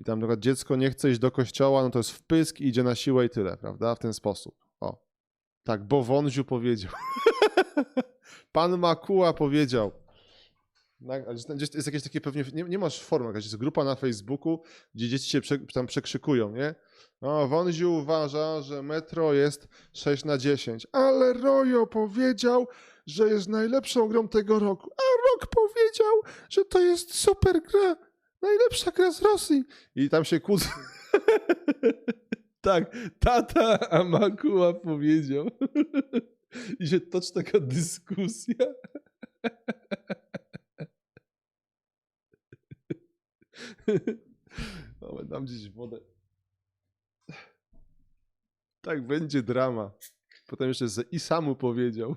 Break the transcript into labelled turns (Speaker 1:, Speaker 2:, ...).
Speaker 1: I tam na przykład dziecko nie chce iść do kościoła, no to jest wpysk i idzie na siłę i tyle, prawda? W ten sposób. O. Tak, bo Wąziu powiedział. Pan Makuła powiedział. Gdzieś jest jakieś takie pewnie, nie, nie masz formy, jakaś jest grupa na Facebooku, gdzie dzieci się prze, tam przekrzykują, nie? No, Wąziu uważa, że metro jest 6 na 10, ale Rojo powiedział, że jest najlepszą grą tego roku, a Rok powiedział, że to jest super gra, najlepsza gra z Rosji. I tam się kłócą. tak, tata Amakuła powiedział. I się toczy taka dyskusja. O, dam gdzieś wodę. Tak będzie drama. Potem jeszcze i samu powiedział.